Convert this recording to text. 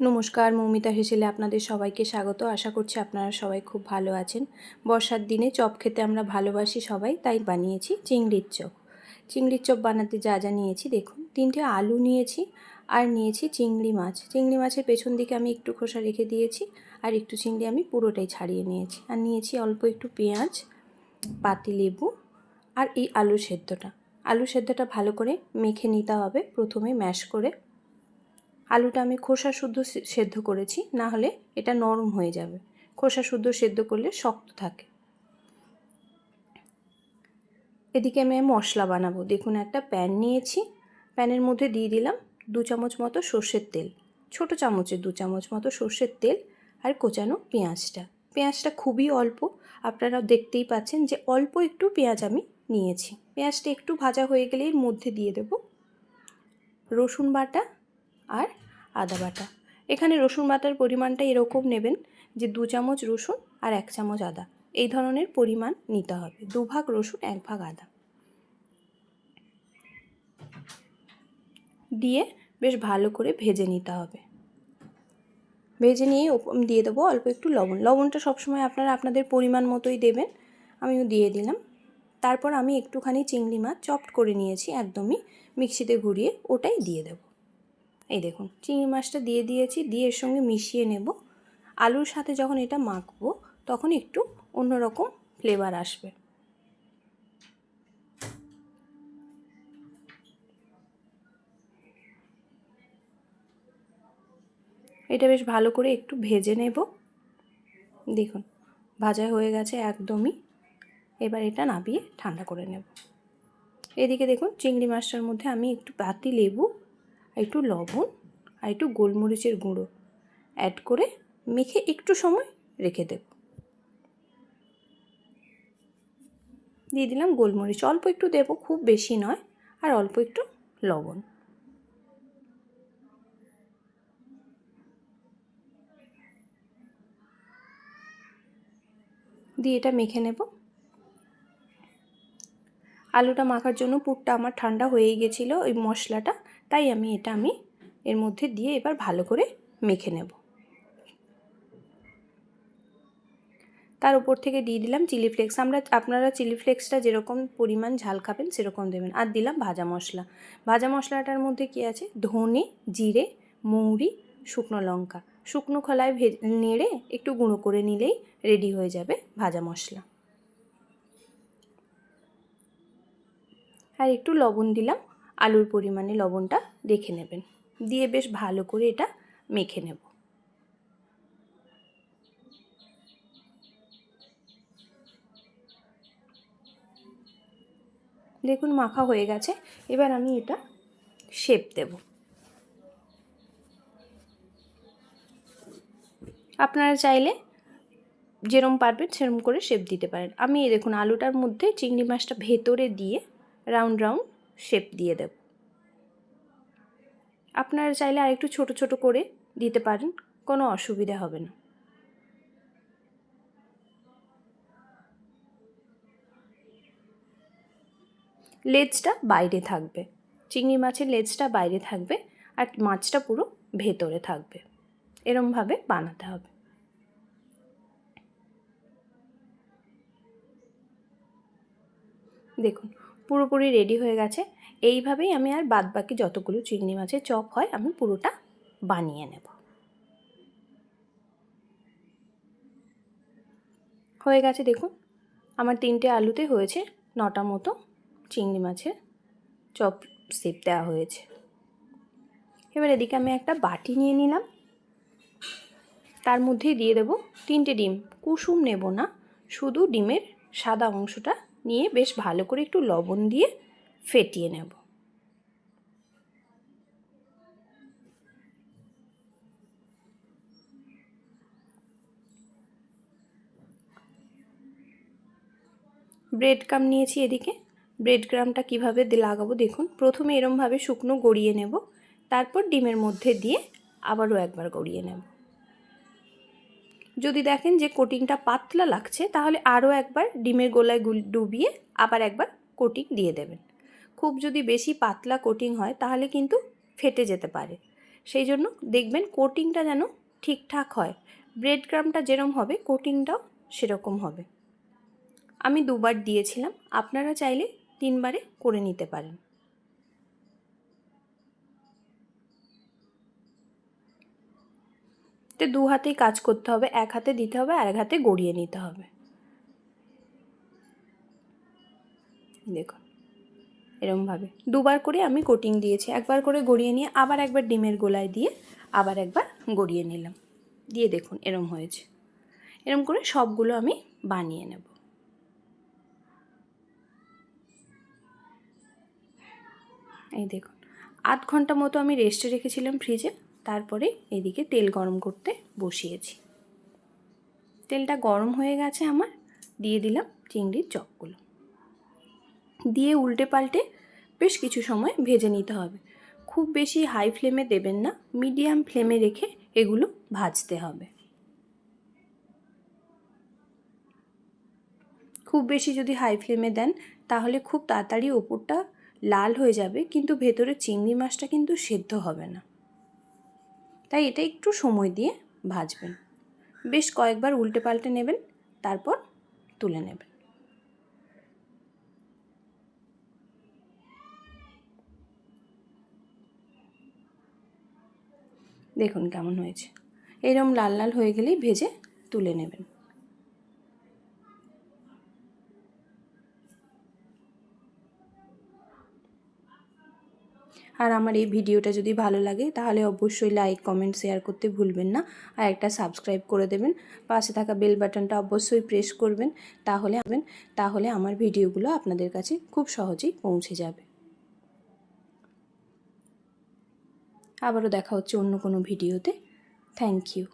নমস্কার, মৌমিতা হেসেলে আপনাদের সবাইকে স্বাগত। আশা করছি আপনারা সবাই খুব ভালো আছেন। বর্ষার দিনে চপ খেতে আমরা ভালোবাসি সবাই, তাই বানিয়েছি চিংড়ির চপ। চিংড়ির চপ বানাতে যা যা নিয়েছি, দেখুন, তিনটে আলু নিয়েছি আর নিয়েছি চিংড়ি মাছ। চিংড়ি মাছের পেছন দিকে আমি একটু খোসা রেখে দিয়েছি আর একটু চিংড়ি আমি পুরোটাই ছাড়িয়ে নিয়েছি। আর নিয়েছি অল্প একটু পেঁয়াজ, পাতি লেবু আর এই আলু সেদ্ধটা। আলু সেদ্ধটা ভালো করে মেখে নিতে হবে, প্রথমে ম্যাশ করে। আলুটা আমি খোসা শুদ্ধ সেদ্ধ করেছি না হলে এটা নরম হয়ে যাবে। খোসা শুদ্ধ সেদ্ধ করলে শক্ত থাকে। এদিকে আমি মশলা বানাবো। দেখুন, একটা প্যান নিয়েছি। প্যানের মধ্যে দিয়ে দিলাম দু চামচ মতো সর্ষের তেল। ছোট চামচের দু চামচ মতো সর্ষের তেল আর কোচানো পেঁয়াজটা। পেঁয়াজটা খুবই অল্প। আপনারা দেখতেই পাচ্ছেন যে অল্প একটু পেঁয়াজ আমি নিয়েছি। পেঁয়াজটা একটু ভাজা হয়ে গেলে এর মধ্যে দিয়ে দেবো রসুন বাটা আর আদা বাটা। এখানে রসুন বাটার পরিমাণটা এরকম নেবেন যে দু চামচ রসুন আর এক চামচ আদা। এই ধরনের পরিমাণ নিতে হবে। দু ভাগ রসুন, এক ভাগ আদা। দিয়ে বেশ ভালো করে ভেজে নিতে হবে। ভেজে নিয়ে দিয়ে দেবো অল্প একটু লবণ। লবণটা সবসময় আপনারা আপনাদের পরিমাণ মতোই দেবেন। আমিও দিয়ে দিলাম। তারপর আমি একটুখানি চিংড়ি মাছ চপড করে নিয়েছি একদমই। মিক্সিতে ঘুরিয়ে ওটাই দিয়ে দেবো। এই দেখুন, চিংড়ি মাছটা দিয়ে দিয়েছি, দিয়ে এর সঙ্গে মিশিয়ে নেব। আলুর সাথে যখন এটা মাখবো, তখন একটু অন্যরকম ফ্লেভার আসবে। এটা বেশ ভালো করে একটু ভেজে নেব। দেখুন, ভাজা হয়ে গেছে একদমই। এবার এটা নাবিয়ে ঠান্ডা করে নেব। এদিকে দেখুন, চিংড়ি মাছটার মধ্যে আমি একটু পাতি লেবু একটু লবণ আর একটু গোলমরিচের গুঁড়ো অ্যাড করে মেখে একটু সময় রেখে দেব। দিয়ে দিলাম গোলমরিচ। অল্প একটু দেবো, খুব বেশি নয়, আর অল্প একটু লবণ। দিয়ে এটা মেখে নেব। আলুটা মাখার জন্য পুরটা আমার ঠান্ডা হয়েই গেছিল, ওই মশলাটা। তাই আমি এটা আমি এর মধ্যে দিয়ে এবার ভালো করে মেখে নেব। তার উপর থেকে দিয়ে দিলাম চিলি ফ্লেক্স। আমরা, আপনারা চিলি ফ্লেক্সটা যেরকম পরিমাণ ঝাল খাবেন সেরকম দেবেন। আর দিলাম ভাজা মশলা। ভাজা মশলাটার মধ্যে কী আছে? ধনে, জিরে, মৌরি, শুকনো লঙ্কা। শুকনো খোলায় ভে নেড়ে একটু গুঁড়ো করে নিলেই রেডি হয়ে যাবে ভাজা মশলা। আর একটু লবণ দিলাম। আলুর পরিমাণে লবণটা দেখে নেবেন। দিয়ে বেশ ভালো করে এটা মেখে নেব। দেখুন, মাখা হয়ে গেছে। এবার আমি এটা শেপ দেব। আপনারা চাইলে যেরম পারবেন সেরম করে শেপ দিতে পারেন। আমি দেখুন, আলুটার মধ্যে চিংড়ি মাছটা ভেতরে দিয়ে রাউন্ড রাউন্ড শেপ দিয়ে দেব। আপনারা চাইলে আরেকটু ছোট ছোট করে দিতে পারেন, কোনো অসুবিধা হবে না। লেজটা বাইরে থাকবে, চিংড়ি মাছের লেজটা বাইরে থাকবে আর মাছটা পুরো ভেতরে থাকবে। এরমভাবে বানাতে হবে। দেখুন পুরোপুরি রেডি হয়ে গেছে। এইভাবেই আমি আর বাদ বাকি যতগুলো চিংড়ি মাছের চপ হয়, আমি পুরোটা বানিয়ে নেব। হয়ে গেছে দেখুন, আমার তিনটে আলুতে হয়েছে নটা মতো চিংড়ি মাছের চপ সেপ দেওয়া হয়েছে। এবার এদিকে আমি একটা বাটি নিয়ে নিলাম। তার মধ্যেই দিয়ে দেব তিনটে ডিম। কুসুম নেব না, শুধু ডিমের সাদা অংশটা নিয়ে বেশ ভালো করে একটু লবণ দিয়ে ফেটিয়ে নেব। ব্রেড কাম নিয়েছি এদিকে। ব্রেড ক্রামটা কীভাবে লাগাবো দেখুন। প্রথমে এরমভাবে শুকনো গড়িয়ে নেব। তারপর ডিমের মধ্যে দিয়ে আবারও একবার গড়িয়ে নেব। যদি দেখেন যে কোটিংটা পাতলা লাগছে, তাহলে আরও একবার ডিমের গোলায় গুল, ডুবিয়ে আবার একবার কোটিং দিয়ে দেবেন। খুব যদি বেশি পাতলা কোটিং হয়, তাহলে কিন্তু ফেটে যেতে পারে। সেই জন্য দেখবেন কোটিংটা যেন ঠিকঠাক হয়। ব্রেড ক্রামটা যেরম হবে কোটিংটাও সেরকম হবে। আমি দুবার দিয়েছিলাম, আপনারা চাইলে তিনবারে করে নিতে পারেন। তো দু হাতেই কাজ করতে হবে, এক হাতে দিতে হবে আর এক হাতে গড়িয়ে নিতে হবে। দেখুন এরমভাবে দুবার করে আমি কোটিং দিয়েছি, একবার করে গড়িয়ে নিয়ে, আবার একবার ডিমের গোলায় দিয়ে, আবার একবার গড়িয়ে নিলাম। দিয়ে দেখুন, এরম হয়েছে। এরম করে সবগুলো আমি বানিয়ে নেব। এই দেখুন, আধ ঘণ্টা মতো আমি রেস্টে রেখেছিলাম ফ্রিজে তারপরে এদিকে তেল গরম করতে বসিয়েছি। তেলটা গরম হয়ে গেছে আমার, দিয়ে দিলাম চিংড়ির চপগুলো। দিয়ে উল্টে পাল্টে বেশ কিছু সময় ভেজে নিতে হবে। খুব বেশি হাই ফ্লেমে দেবেন না মিডিয়াম ফ্লেমে রেখে এগুলো ভাজতে হবে। খুব বেশি যদি হাই ফ্লেমে দেন, তাহলে খুব তাড়াতাড়ি ওপরটা লাল হয়ে যাবে, কিন্তু ভেতরে চিংড়ি মাছটা কিন্তু সেদ্ধ হবে না। তাই এটা একটু সময় দিয়ে ভাজবেন। বেশ কয়েকবার উল্টে পাল্টে নেবেন, তারপর তুলে নেবেন। দেখুন কেমন হয়েছে। এরম লাল লাল হয়ে গেলেই ভেজে তুলে নেবেন। আর আমার এই ভিডিওটা যদি ভালো লাগে, তাহলে অবশ্যই লাইক কমেন্ট শেয়ার করতে ভুলবেন না। আর একটা সাবস্ক্রাইব করে দেবেন। পাশে থাকা বেল বাটনটা অবশ্যই প্রেস করবেন। তাহলে আবেন, তাহলে আমার ভিডিওগুলো আপনাদের কাছে খুব সহজেই পৌঁছে যাবে। আবারও দেখা হচ্ছে অন্য কোনো ভিডিওতে। Thank you